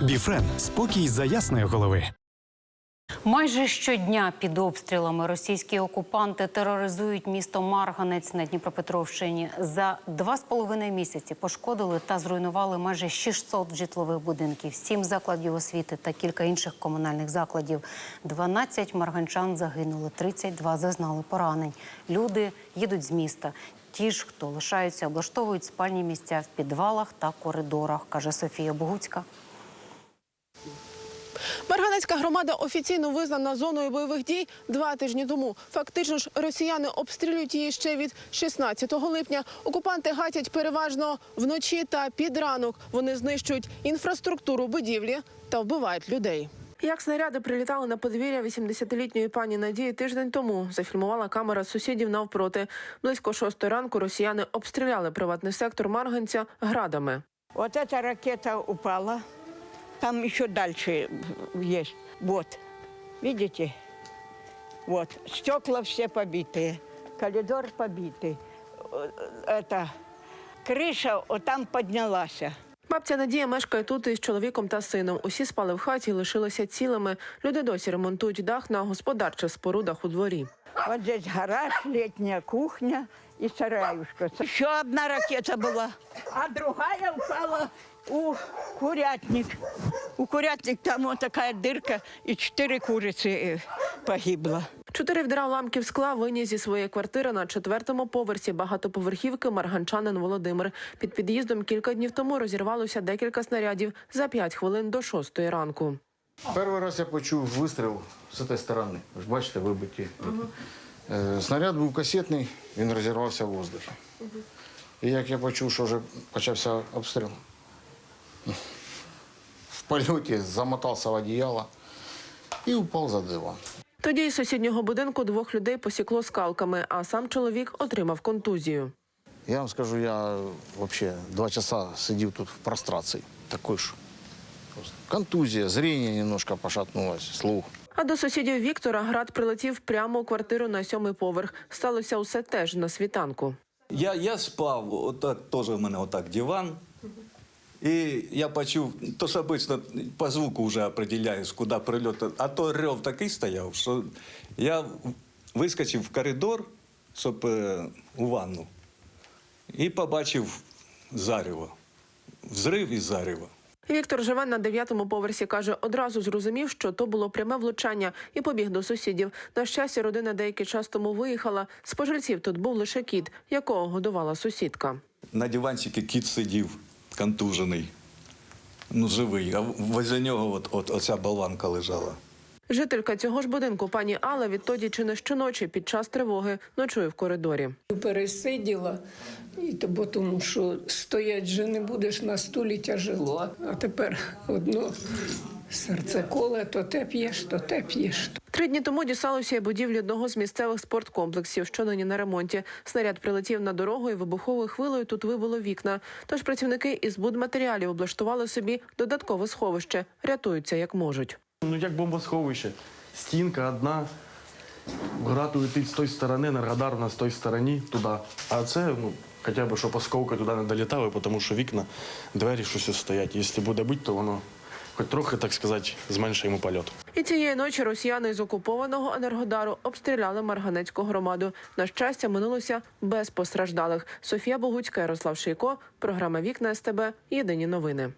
Біфрен спокій за ясної голови. Майже щодня під обстрілами російські окупанти тероризують місто Марганець на Дніпропетровщині. За два з половиною місяці пошкодили та зруйнували майже 600 житлових будинків, сім закладів освіти та кілька інших комунальних закладів. 12 марганчан загинули, 32 зазнали поранень. Люди їдуть з міста. Ті ж, хто лишаються, облаштовують спальні місця в підвалах та коридорах, каже Софія Богуцька. Марганецька громада офіційно визнана зоною бойових дій два тижні тому. Фактично ж, росіяни обстрілюють її ще від 16 липня. Окупанти гатять переважно вночі та під ранок. Вони знищують інфраструктуру будівлі та вбивають людей. Як снаряди прилітали на подвір'я 80-літньої пані Надії тиждень тому, зафільмувала камера сусідів навпроти. Близько шостої ранку росіяни обстріляли приватний сектор Марганця градами. Вот эта ракета упала. Там еще дальше есть. Вот. Видите? Вот. Стекла все побитые. Коридор побитый. Э, Это крыша вот там поднялась. Бабця Надія мешкає тут із чоловіком та сином. Усі спали в хаті і лишилися цілими. Люди досі ремонтують дах на господарчих спорудах у дворі. Вот здесь гараж, летняя кухня и сараюшка. Еще одна ракета была, а другая упала у курятник. У курятник там вот такая дырка, и четыре курицы э, погибло. Чотири відра уламків скла виніс зі своєї квартири на четвертому поверсі багатоповерхівки марганчанин Володимир. Під під'їздом кілька днів тому розірвалося декілька снарядів за п'ять хвилин до шостої ранку. Перший раз я почув вистріл з цієї сторони. Ви ж бачите, вибиті. Е, Снаряд був касетний, він розірвався в воздухі. І як я почув, що вже почався обстріл, в польоті замотався в одіяло і упав за диван. Тоді із сусіднього будинку двох людей посікло скалками, а сам чоловік отримав контузію. Я вам скажу, я взагалі два часа сидів тут в прострації. Такой ж. Контузія, зріння немножко пошатнулось, слух. А до сусідів Віктора град прилетів прямо у квартиру на сьомий поверх. Сталося усе теж на світанку. Я, я спав, отак теж в мене отак диван. І я почув, то ж обично по звуку вже определяєш, куди прильот. А то рев такий стояв, що я вискочив в коридор, щоб е, у ванну, і побачив зарево. Взрив і зарево. Віктор живе на дев'ятому поверсі. каже, одразу зрозумів, що то було пряме влучання, і побіг до сусідів. На щастя, родина деякий час тому виїхала. З пожильців тут був лише кіт, якого годувала сусідка. На диванчику кіт сидів, контужений, ну живий, а возле нього от, от, оця болванка лежала. Жителька цього ж будинку, пані Алла, відтоді чи не щоночі під час тривоги ночує в коридорі. пересиділа, і то, бо тому що стоять же не будеш на стулі тяжело. А тепер одно серце коле, то те п'єш, то те п'єш. Три дні тому дісталося і будівлі одного з місцевих спорткомплексів, що нині на ремонті. Снаряд прилетів на дорогу і вибуховою хвилею тут вибило вікна. Тож працівники із будматеріалів облаштували собі додаткове сховище, рятуються як можуть. Ну як бомбосховище. Стінка одна. Град летить з тої сторони, на радар у нас з тої сторони туди. А це, ну, хоча б, щоб осколки туди не долітали, тому що вікна, двері щось стоять. Якщо буде бити, то воно хоч трохи, так сказати, зменшуємо польот. І цієї ночі росіяни з окупованого енергодару обстріляли Марганецьку громаду. На щастя, минулося без постраждалих. Софія Богуцька, Ярослав Шийко, програма Вікна СТБ. Єдині новини.